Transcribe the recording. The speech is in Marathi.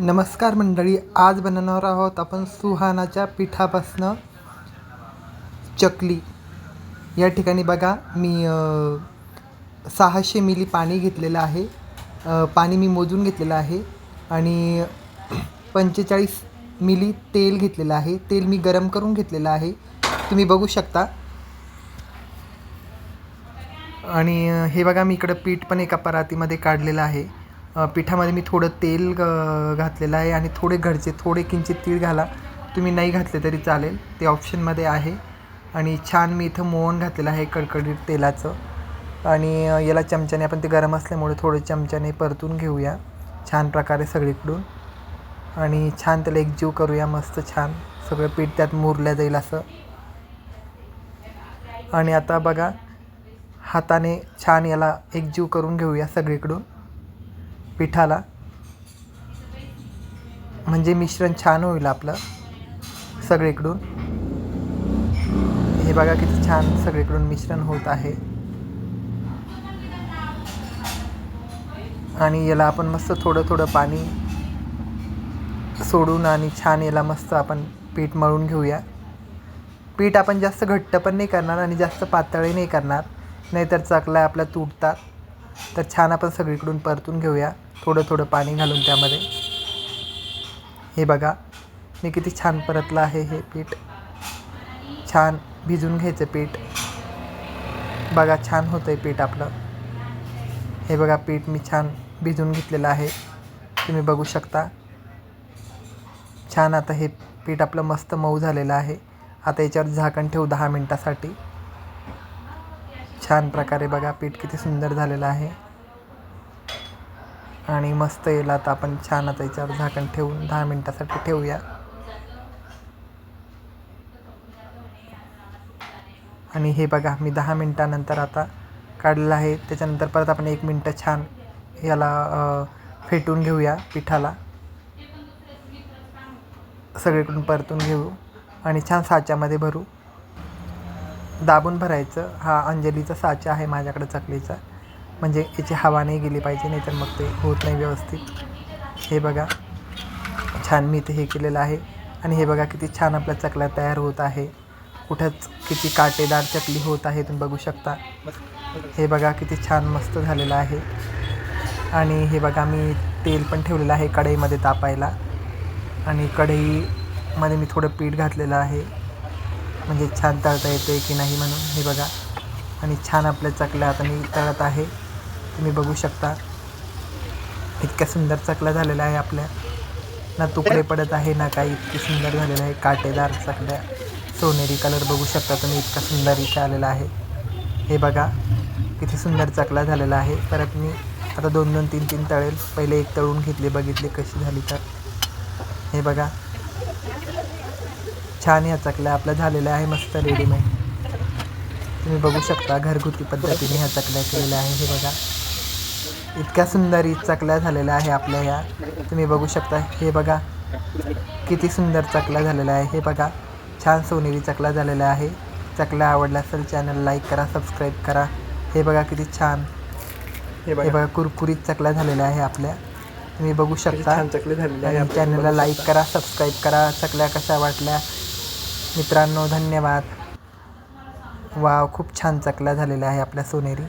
नमस्कार मंडळी आज बनवणार आहोत आपण सुहानाच्या पिठापासनं चकली. या ठिकाणी बघा मी सहाशे मिली पाणी घेतलेलं आहे. पाणी मी मोजून घेतलेलं आहे आणि पंचेचाळीस मिली तेल घेतलेलं आहे. तेल मी गरम करून घेतलेलं आहे. तुम्ही बघू शकता. आणि हे बघा मी इकडं पीठ पण एका परातीमध्ये काढलेलं आहे. पिठामध्ये मी थोडं तेल ग- घातलेलं आहे आणि थोडे घरचे थोडे किंचित तीळ घाला. तुम्ही नाही घातले तरी चालेल. ते ऑप्शनमध्ये आहे. आणि छान मी इथं मोहन घातलेलं आहे कडकडीत तेलाचं. आणि याला चमच्याने आपण ते गरम असल्यामुळे थोडं चमच्याने परतून घेऊया. छान प्रकारे सगळीकडून. आणि छान त्याला एकजीव करूया मस्त छान. सगळं पीठ त्यात मुरल्या जाईल असं. आणि आता बघा हाताने छान याला एकजीव करून घेऊया सगळीकडून. पिठाला. म्हणजे मिश्रण छान होईल आपलं सगळीकडून. हे बघा किती छान सगळीकडून मिश्रण होत आहे. आणि याला आपण मस्त थोडं थोडं पाणी सोडून आणि छान याला मस्त आपण पीठ मळून घेऊया. पीठ आपण जास्त घट्ट पण नाही करणार आणि जास्त पातळही नाही करणार नाहीतर चकल्या आपल्या तुटतात. तर छान आपण सगळीकडून परतून घेऊया. थोडं थोडं पाणी घालून त्यामध्ये. हे बघा मी किती छान परतलं आहे हे पीठ. छान भिजून घ्यायचं पीठ. बघा छान होतं आहे पीठ आपलं. हे बघा पीठ मी छान भिजून घेतलेलं आहे. तुम्ही बघू शकता. छान आता हे पीठ आपलं मस्त मऊ झालेलं आहे. आता याच्यावर झाकण ठेवू दहा मिनटासाठी. छान प्रकारे बघा पीठ किती सुंदर झालेलं आहे. आणि मस्त येईल आता आपण छान आता याच्यावर झाकण ठेवून दहा मिनटासाठी ठेवूया. आणि हे बघा मी दहा मिनटानंतर आता काढलेलं आहे. त्याच्यानंतर परत आपण एक मिनटं छान याला फेटून घेऊया पिठाला. सगळीकडून परतून घेऊ. आणि छान साच्यामध्ये भरू. दाबून भरायचं. हा अंजलीचा साचा आहे माझ्याकडे चकलीचा. म्हणजे याची हवा नाही गेली पाहिजे नाही तर मग ते होत नाही व्यवस्थित. हे बघा. छान मी ते हे केलेलं आहे. आणि हे बघा किती छान आपल्या चकल्या तयार होत आहे. कुठंच किती काटेदार चकली होत आहे तुम्ही बघू शकता. हे बघा किती छान मस्त झालेलं आहे. आणि हे बघा मी तेल पण ठेवलेलं आहे कढईमध्ये तापायला. आणि कढईमध्ये मी थोडं पीठ घातलेलं आहे. म्हणजे छान तळता येते की नाही म्हणून हे बघा. आणि छान आपल्या चकल्या आता मी तळत आहे. तुम्ही बघू शकता. इतक्या सुंदर चकल्या झालेल्या आहे आपल्या. ना तुकडे पडत आहे ना काही. इतकी सुंदर झालेलं आहे. काटेदार चकल्या. सोनेरी कलर बघू शकता तुम्ही. इतका सुंदर इथे आलेला आहे. हे बघा. किती सुंदर चकला झालेला आहे. परत मी आता दोन दोन तीन तीन तळेल. पहिले एक तळून घेतले बघितले कशी झाली तर. हे बघा. छान ह्या चकल्या. आपल्या झालेल्या आहे मस्त रेडीमेड तुम्ही बघू शकता घरगुती पद्धतीने ह्या चकल्या केलेल्या आहे. हे बघा. इतक्या सुंदर ही चकल्या झालेल्या आहे आपल्या ह्या तुम्ही बघू शकता. हे बघा. किती सुंदर चकल्या झालेल्या आहे. हे बघा. छान सोनेरी चकला झालेल्या आहे. चकल्या आवडल्या असेल चॅनल लाईक करा सबस्क्राईब करा. हे बघा किती छान. हे बघा. कुरकुरीत चकल्या झालेल्या आहे आपल्या. तुम्ही बघू किती शकता. छान चकली झालेली आहे आणि आपल्या. चॅनलला लाईक. करा सबस्क्राईब करा. चकल्या कशा वाटल्या? मित्रांनो धन्यवाद. वाव खूप छान चकल्या झालेल्या आहे आपल्या सोनेरी.